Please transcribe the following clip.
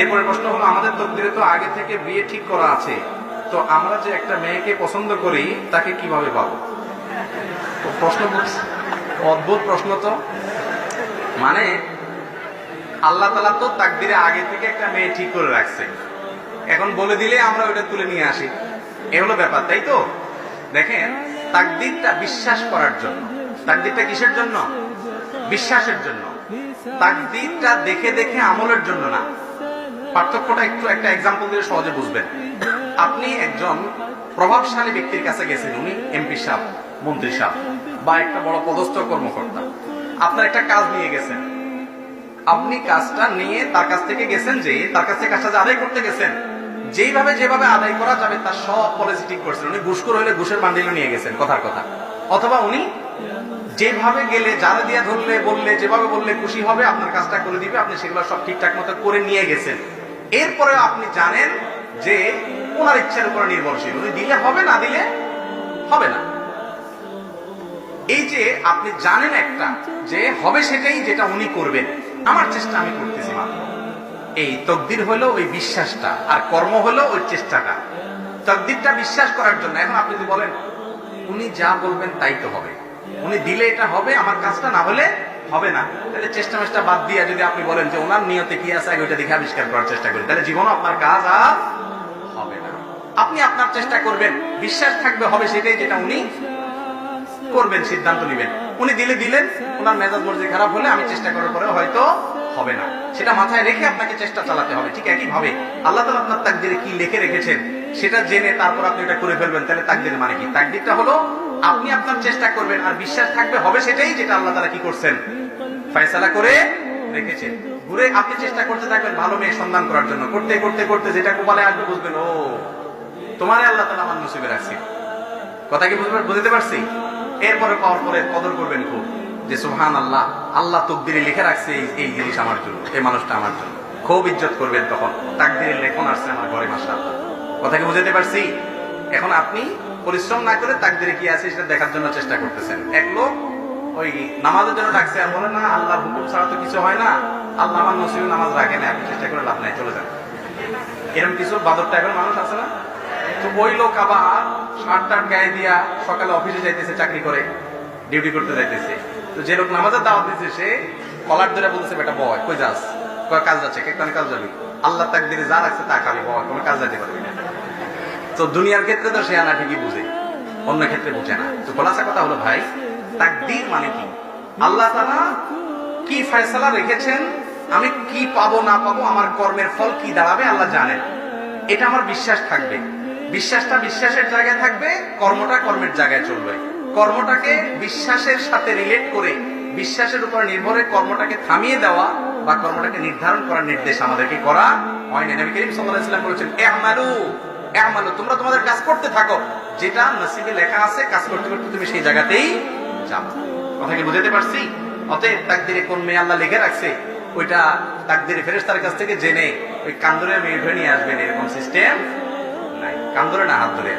এরপরে প্রশ্ন হলো, আমাদের তো আগে থেকে বিয়ে ঠিক করা আছে। তো আমরা যে একটা মেয়েকে পছন্দ করি, তাকে কীভাবে পাবো? প্রশ্ন অদ্ভুত প্রশ্ন তো। মানে আল্লাহ তালা তো তাকদিরে আগে থেকে একটা মেয়ে ঠিক করে রাখছে এখন বলে দিলে আমরা ওইটা তুলে নিয়ে আসি। এ হলো ব্যাপার, তাই তো? দেখেন, তাকদিরটা বিশ্বাস করার জন্য। তাকদিরটা কিসের জন্য? বিশ্বাসের জন্য। তাকদিরটা দেখে দেখে আমলের জন্য না। পার্থক্যটা একটু একটা এক্সাম্পল দিয়ে সহজে বুঝবেন। আপনি একজন প্রভাবশালী ব্যক্তির কাছে গেছেন, উনি এমপি সাহেব, মন্ত্রী সাহেব, বা একটা বড় পদস্থ কর্মকর্তা। আপনার একটা কাজ নিয়ে গেছেন। আপনি কাজটা নিয়ে তার কাছ থেকে গেছেন যে, তার কাছ থেকে কাজটা আদায় করতে গেছেন যেইভাবে যেভাবে আদায় করা যাবে তার সব পলিসি ঠিক করছেন। উনি ঘুষখোর হইলে ঘুষের বান্ডিলও নিয়ে গেছেন, কথার কথা। অথবা উনি যেভাবে গেলে, যারা দিয়ে ধরলে, বললে, যেভাবে বললে খুশি হবে, আপনার কাজটা করে দিবে, আপনি সেগুলো সব ঠিকঠাক মতো করে নিয়ে গেছেন। এরপরে আপনি জানেন যে ওনার ইচ্ছার উপর নির্ভরশীল। উনি দিলে হবে, না দিলে হবে না। এই যে আপনি জানেন একটা, যে হবে সেটাই যেটা উনি করবেন। আমার চেষ্টা আমি করতেছি মাত্র। এই তকদির হলো ওই বিশ্বাসটা, আর কর্ম হলো ওই চেষ্টাটা। তকদিরটা বিশ্বাস করার জন্য, এখন আপনি যদি বলেন, উনি যা বলবেন তাই তো হবে। উনি দিলে এটা হবে, আমার কাজটা না হলে হবে না। তাহলে চেষ্টা মেষ্টা বাদ দিয়ে যদি আপনি বলেন যে, ওনার নিয়তে কি আছে, আগে ওইটা দেখে আবিষ্কার করার চেষ্টা করেন তাহলে জীবনও আপনার কাজ আর হবে না। আপনি আপনার চেষ্টা করবেন, বিশ্বাস থাকবে, হবে সেটাই যেটা উনি করবেন, সিদ্ধান্ত নেবেন। উনি দিলে দিলেন, ওনার মেজাজ মর্জি খারাপ হলে আমি চেষ্টা করার পরে হয়তো হবে না। সেটা মাথায় রেখে আপনাকে চেষ্টা চালাতে হবে, ঠিক একই ভাবে আল্লাহ তালা আপনার তাকদিরে কি লিখে রেখেছেন, সেটা জেনে তারপর আপনি এটা করে ফেলবেন। তাহলে তাকদির মানে কি? তাকদিরটা হলো, আপনি আপনার চেষ্টা করবেন আর বিশ্বাস থাকবে, হবে সেটাই যেটা আল্লাহ তালা কি করছেন? ফয়সালা করে রেখেছেন। ঘুরে আপনি চেষ্টা করতে থাকবেন ভালো মেয়ে সন্ধান করার জন্য। করতে করতে করতে যেটা কপালে আসবে বুঝবেন, ও, তোমারে আল্লাহ তালা আমার নসিবে রাখছি। কথা কি বুঝতে বুঝতে পারছি? এরপরে পাওয়ার পরে কদর করবেন খুব। যে সুহান আল্লাহ আল্লাহ তকদিরে লিখে রাখছে এই- জিনিস আমার জন্য, এই মানুষটা আমার জন্য। খুব ইজ্জত করবেন তখন। তাকদিরের লেখন আসছে আমার ঘরে মাসা কথা কি বুঝতে পারছি? এখন আপনি পরিশ্রম না করে তাকদিরে কি আছে সেটা দেখার জন্য চেষ্টা করতেছেন। এক লোক ওই নামাজের জন্য ডাকছে আর বলে, না আল্লাহ হুকুম ছাড়া তো কিছু হয় না। আল্লাহ আমার নসিবে নামাজ রাখে না, আপনি চেষ্টা করে লাভ নাই, চলে যান। এরকম কিছু বাদর টাইপের মানুষ আছে না? তো ওই লোক আবার শার্ট টার্ট গায়ে দিয়া সকালে অফিসে যাইতেছে চাকরি করে। ডিউটি করতে যাইতেছে। তো যে লোক নামাজের দাওয়াত দিচ্ছে সে কলার ধরে বলতেছে, বেটা, বয়, কই যাস? কাজ যাচ্ছে? কেন কাজ যাবি? আল্লাহ তাক দিলে যা রাখছে তা খাবি, বয়, কোনো কাজ যাইতে পারবি না। তো দুনিয়ার ক্ষেত্রে তো সে আনা ঠিকই বুঝে, অন্য ক্ষেত্রে বুঝে না। তো খোলাসা কথা হলো, ভাই, তাকদীর মানে কি? আল্লাহ তাআলা কি ফয়সালা রেখেছেন? আমি কি পাবো, না পাবো, আমার কর্মের ফল কি দাঁড়াবে, আল্লাহ জানেন। এটা আমার বিশ্বাস থাকবে। বিশ্বাসটা বিশ্বাসের জায়গায় থাকবে, কর্মটা কর্মের জায়গায় চলবে। কর্মটাকে বিশ্বাসের সাথে রিলেট করে, বিশ্বাসের উপর নির্ভরে কর্মটাকে থামিয়ে দেওয়া বা কর্মটাকে নির্ধারণ করার নির্দেশ আমাদেরকে করা হয় না নবী করিম সাল্লাল্লাহু আলাইহি বলেছেন ইমালু ইমালু তোমরা তোমাদের কাজ করতে থাকো। যেটা নসিবে লেখা আছে, কাজ করতে করতে তুমি সেই জায়গাতেই যাবে কথা কি বুঝাতে পারছি? অতএব তাকদিরে কোন মেয়ে আল্লাহ লিখে রাখছে, ওইটা তাকদিরে ফেরেশতার কাছ থেকে জেনে ওই কান্দরে মেয়ে ধরে নিয়ে আসবেন এরকম সিস্টেম নাই। কান্দরে না, হাত ধরে।